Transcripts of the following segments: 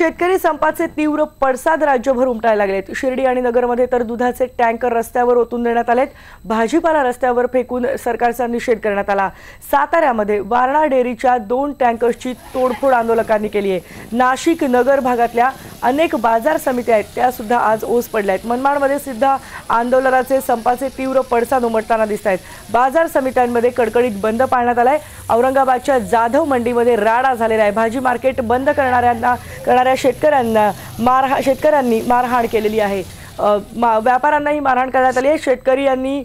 शेतकरी संपाचे तीव्र पडसाद राज्यभर उमटायला लागलेत. शिर्डी आणि नगरमध्ये तर दुधाचे टँकर रस्त्यावर ओतून देण्यात आलेत. भाजीपाला रस्त्यावर फेकून सरकारचा निषेध करण्यात आला. साताऱ्यामध्ये वारणा डेअरीच्या दोन टँकर्सची तोडफोड आंदोलकांनी केली आहे. नाशिक नगर भागातल्या अनेक बाजार समित्या आहेत. त्या सुद्धा आज ओस पडल्या आहेत. मनमाडमध्ये सुद्धा आंदोलनाचे संपाचे तीव्र पडसाद उमटताना दिसत आहेत. बाजार समित्यांमध्ये कडकडीत बंद पाळण्यात आलाय. औरंगाबादच्या जाधव मंडीमध्ये राडा झालेला आहे. भाजी मार्केट बंद करणाऱ्यांना करणाऱ्या शेतकऱ्यांना मारहा शेतकऱ्यांनी मारहाण केलेली आहे. मा व्यापाऱ्यांनाही मारहाण करण्यात आली आहे. शेतकरी यांनी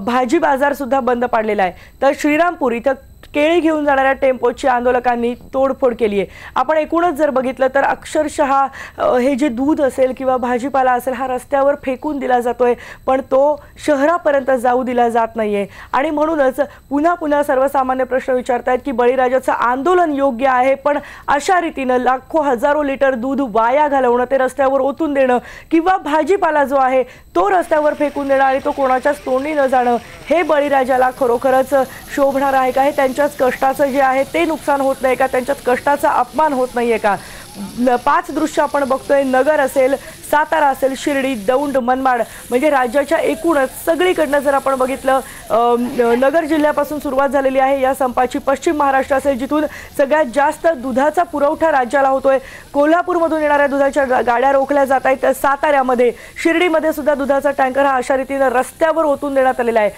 भाजी बाजारसुद्धा बंद पाडलेला आहे. तर श्रीरामपूर इथं केळी घेऊन जाणाऱ्या टेम्पोची आंदोलकांनी तोडफोड केली आहे. आपण एकूणच जर बघितलं तर अक्षरशः हे जे दूध असेल किंवा भाजीपाला असेल हा रस्त्यावर फेकून दिला जातोय पण तो शहरापर्यंत जाऊ दिला जात नाहीये. आणि म्हणूनच पुन्हा पुन्हा सर्वसामान्य प्रश्न विचारतायत की बळीराजाचं आंदोलन योग्य आहे पण अशा रीतीनं लाखो हजारो लिटर दूध वाया घालवणं ते रस्त्यावर ओतून देणं किंवा भाजीपाला जो आहे तो रस्त्यावर फेकून देणं आणि तो कोणाच्याच तोंडी न जाणं हे बळीराजाला खरोखरच शोभणार आहे का? हे त्यांच्याच कष्टाचं जे आहे ते नुकसान होत नाही का? त्यांच्याच कष्टाचा अपमान होत नाही आहे का? न- पाच दृश्य आपण बघतोय. नगर असेल सातारा असेल शिर्डी दौंड मनमाड. म्हणजे राज्याच्या एकूणच सगळीकडनं जर आपण बघितलं नगर जिल्ह्यापासून सुरुवात झालेली आहे. या संपाची पश्चिम महाराष्ट्र असेल जिथून सगळ्यात जास्त दुधाचा पुरवठा राज्याला होतोय. कोल्हापूरमधून येणाऱ्या दुधाच्या गाड्या रोखल्या जात आहेत. तर साताऱ्यामध्ये शिर्डीमध्ये सुद्धा दुधाचा टँकर हा अशा रीतीनं रस्त्यावर ओतून देण्यात आलेला आहे.